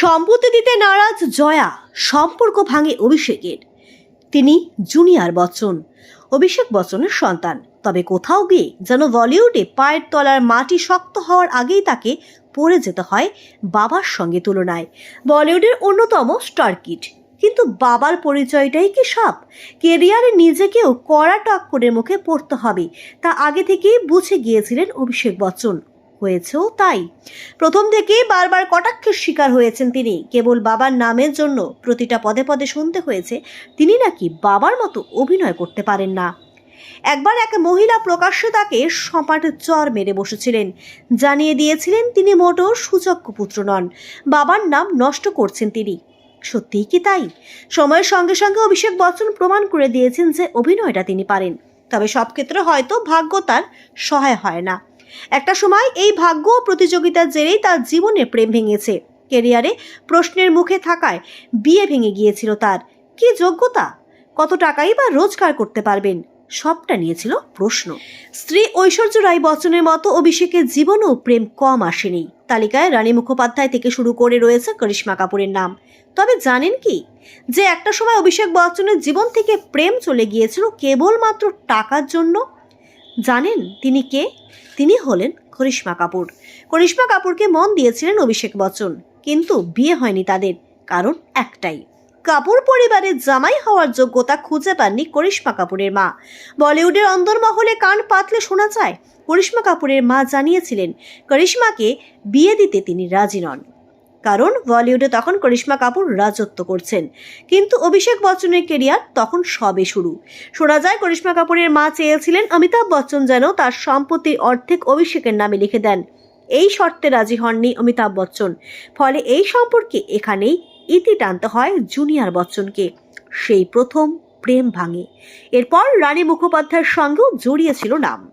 সম্পত্তি দিতে নারাজ জয়া, সম্পর্ক ভাঙে অভিষেকের। তিনি জুনিয়র বচ্চন, অভিষেক বচ্চনের সন্তান। তবে কোথাও গিয়ে যেন বলিউডে পায়ের তলার মাটি শক্ত হওয়ার আগেই তাকে পড়ে যেতে হয় বাবার সঙ্গে তুলনায়। বলিউডের অন্যতম স্টার কিড। কিন্তু বাবার পরিচয়টাই কি সব কেরিয়ারে নিজেকেও কড়া টক্করের মুখে পড়তে হবে, তা আগে থেকেই বুঝে গিয়েছিলেন অভিষেক বচ্চন। হয়েছেও তাই। প্রথম থেকেই বারবার কটাক্ষের শিকার হয়েছেন তিনি। কেবল বাবার নামের জন্য প্রতিটা পদে পদে শুনতে হয়েছে, তিনি নাকি বাবার মতো অভিনয় করতে পারেন না। একবার এক মহিলা প্রকাশ্যে তাকে সপাট চর মেরে বসেছিলেন। জানিয়ে দিয়েছিলেন তিনি মোটো সুযোগ্য পুত্র নন। বাবার নাম নষ্ট করছেন তিনি। সত্যিই কি তাই? সময়ের সঙ্গে সঙ্গে অভিষেক বচ্চন প্রমাণ করে দিয়েছেন যে অভিনয়টা তিনি পারেন। তবে সব ক্ষেত্রে হয়তো ভাগ্য তার সহায় হয় না। একটা সময় এই ভাগ্য প্রতিযোগিতার জেরেই তার জীবনে প্রেম ভেঙেছে। কেরিয়ারে প্রশ্নের মুখে থাকায় বিয়ে ভেঙে গিয়েছিল তার। কি যোগ্যতা? কত টাকাই বা রোজগার করতে পারবেন? সবটা নিয়েছিল প্রশ্ন। স্ত্রী ঐশ্বর্য রায় বচ্চনের মতো অভিষেকের জীবনেও প্রেম কম আসেনি। তালিকায় রানী মুখোপাধ্যায় থেকে শুরু করে রয়েছে করিশ্মা কাপুরের নাম। তবে জানেন কি? যে একটা সময় অভিষেক বচ্চনের জীবন থেকে প্রেম চলে গিয়েছিল কেবলমাত্র টাকার জন্য। জানেন তিনি কে? তিনি হলেন করিশ্মা কাপুর। করিশ্মা কাপুরকে মন দিয়েছিলেন অভিষেক বচ্চন। কিন্তু বিয়ে হয়নি তাদের, কারণ একটাই। কাপুর পরিবারের জামাই হওয়ার যোগ্যতা খুঁজে পাননি করিশ্মা কাপুরের মা। বলিউডের অন্দরমহলে কান পাতলে শোনা যায়, করিশ্মা কাপুরের মা জানিয়েছিলেন, করিশ্মাকে বিয়ে দিতে তিনি রাজি নন। কারণ বলিউডে তখন করিশ্মা কাপুর রাজত্ব করছেন। কিন্তু অভিষেক বচ্চনের কেরিয়ার তখন সবে শুরু। শোনা যায়, করিশ্মা কাপুরের মা চেয়েছিলেন অমিতাভ বচ্চন যেন তার সম্পত্তির অর্ধেক অভিষেকের নামে লিখে দেন। এই শর্তে রাজি হননি অমিতাভ বচ্চন। ফলে এই সম্পর্কে এখানেই ইতি টানতে হয় জুনিয়র বচ্চনকে। সেই প্রথম প্রেম ভাঙে। এরপর রানী মুখোপাধ্যায়ের সঙ্গেও জড়িয়েছিল নাম।